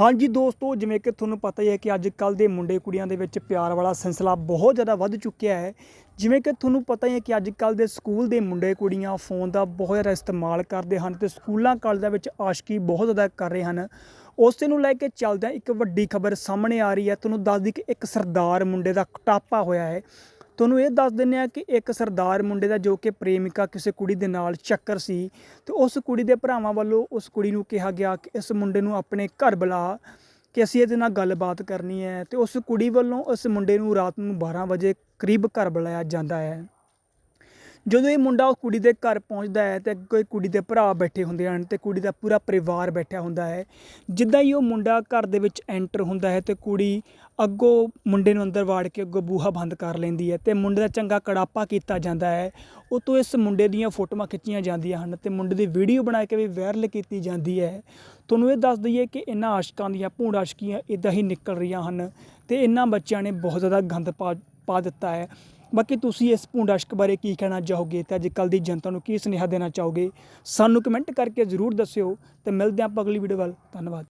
ਹਾਂਜੀ ਦੋਸਤੋ, ਜਿਵੇਂ ਕਿ ਤੁਹਾਨੂੰ ਪਤਾ ਹੀ ਹੈ ਕਿ ਅੱਜ ਕੱਲ ਦੇ ਮੁੰਡੇ ਕੁੜੀਆਂ ਦੇ ਵਿੱਚ ਪਿਆਰ ਵਾਲਾ ਸਿਲਸਿਲਾ ਬਹੁਤ ਜ਼ਿਆਦਾ ਵੱਧ ਚੁੱਕਿਆ ਹੈ। ਜਿਵੇਂ ਕਿ ਤੁਹਾਨੂੰ ਪਤਾ ਹੀ ਹੈ ਕਿ ਅੱਜ ਕੱਲ ਦੇ ਸਕੂਲ ਦੇ ਮੁੰਡੇ ਕੁੜੀਆਂ ਫੋਨ ਦਾ ਬਹੁਤ ਜ਼ਿਆਦਾ ਇਸਤੇਮਾਲ ਕਰਦੇ ਹਨ ਤੇ ਸਕੂਲਾਂ ਕਾਲਜਾਂ ਵਿੱਚ ਆਸ਼ਕੀ ਬਹੁਤ ਜ਼ਿਆਦਾ ਕਰ ਰਹੇ ਹਨ। ਉਸੇ ਨੂੰ ਲੈ ਕੇ ਚੱਲਦਿਆਂ ਇੱਕ ਵੱਡੀ ਖਬਰ ਸਾਹਮਣੇ ਆ ਰਹੀ ਹੈ। ਤੁਹਾਨੂੰ ਦੱਸ ਦਈ ਕਿ ਇੱਕ ਸਰਦਾਰ ਮੁੰਡੇ ਦਾ ਕਟਾਪਾ ਹੋਇਆ ਹੈ। ਤੁਹਾਨੂੰ ਇਹ ਦੱਸ ਦਿੰਦੇ ਆ ਕਿ ਇੱਕ ਸਰਦਾਰ ਮੁੰਡੇ ਦਾ ਜੋ ਕਿ ਪ੍ਰੇਮਿਕਾ ਕਿਸੇ ਕੁੜੀ ਦੇ ਨਾਲ ਚੱਕਰ ਸੀ ਤੇ ਉਸ ਕੁੜੀ ਦੇ ਭਰਾਵਾਂ ਵੱਲੋਂ ਉਸ ਕੁੜੀ ਨੂੰ ਕਿਹਾ ਗਿਆ ਕਿ ਇਸ ਮੁੰਡੇ ਨੂੰ ਆਪਣੇ ਘਰ ਬੁਲਾ ਕਿ ਅਸੀਂ ਇਹਦੇ ਨਾਲ ਗੱਲਬਾਤ ਕਰਨੀ ਹੈ ਤੇ ਉਸ ਕੁੜੀ ਵੱਲੋਂ ਉਸ ਮੁੰਡੇ ਨੂੰ ਰਾਤ ਨੂੰ 12 ਵਜੇ ਕਰੀਬ ਘਰ ਬੁਲਾਇਆ ਜਾਂਦਾ ਹੈ। ਜਦੋਂ ਇਹ ਮੁੰਡਾ ਉਹ ਕੁੜੀ ਦੇ ਘਰ ਪਹੁੰਚਦਾ ਹੈ ਤੇ ਕੋਈ ਕੁੜੀ ਦੇ ਭਰਾ ਬੈਠੇ ਹੁੰਦੇ ਹਨ ਤੇ ਕੁੜੀ ਦਾ ਪੂਰਾ ਪਰਿਵਾਰ ਬੈਠਾ ਹੁੰਦਾ ਹੈ, ਜਿੱਦਾਂ ਹੀ ਉਹ ਮੁੰਡਾ ਘਰ ਦੇ ਵਿੱਚ ਐਂਟਰ ਹੁੰਦਾ ਹੈ ਤੇ ਕੁੜੀ ਅੱਗੋਂ ਮੁੰਡੇ ਨੂੰ ਅੰਦਰ ਵਾੜ ਕੇ ਅੱਗੋਂ ਬੂਹਾ ਬੰਦ ਕਰ ਲੈਂਦੀ ਹੈ ਤੇ ਮੁੰਡੇ ਦਾ ਚੰਗਾ ਕੜਾਪਾ ਕੀਤਾ ਜਾਂਦਾ ਹੈ, ਉਹ ਤੋਂ ਇਸ ਮੁੰਡੇ ਦੀਆਂ ਫੋਟੋਆਂ ਖਿੱਚੀਆਂ ਜਾਂਦੀਆਂ ਹਨ ਤੇ ਮੁੰਡੇ ਦੀ ਵੀਡੀਓ ਬਣਾ ਕੇ ਵੀ ਵਾਇਰਲ ਕੀਤੀ ਜਾਂਦੀ ਹੈ। ਤੁਹਾਨੂੰ ਇਹ ਦੱਸ ਦਈਏ ਕਿ ਇਹਨਾਂ ਆਸ਼ਕਾਂ ਦੀਆਂ ਭੂੰਡ ਆਸ਼ਕੀਆਂ ਇਦਾਂ ਹੀ ਨਿਕਲ ਰਹੀਆਂ ਹਨ ਤੇ ਇਹਨਾਂ ਬੱਚਿਆਂ ਨੇ ਬਹੁਤ ਜ਼ਿਆਦਾ ਗੰਦ ਪਾ ਪਾ ਦਿੱਤਾ ਹੈ। ਬਾਕੀ ਤੁਸੀਂ ਇਸ ਭੂੰਡ ਆਸ਼ਕ ਬਾਰੇ ਕੀ ਕਹਿਣਾ ਚਾਹੋਗੇ ਤੇ ਅੱਜ ਕੱਲ੍ਹ ਦੀ ਜਨਤਾ ਨੂੰ ਕੀ ਸੁਨੇਹਾ ਦੇਣਾ ਚਾਹੋਗੇ? ਸਾਨੂੰ ਕਮੈਂਟ ਕਰਕੇ ਜ਼ਰੂਰ ਦੱਸਿਓ ਤੇ ਮਿਲਦੇ ਹਾਂ ਆਪਾਂ ਅਗਲੀ ਵੀਡੀਓ ਵੱਲ। ਧੰਨਵਾਦ।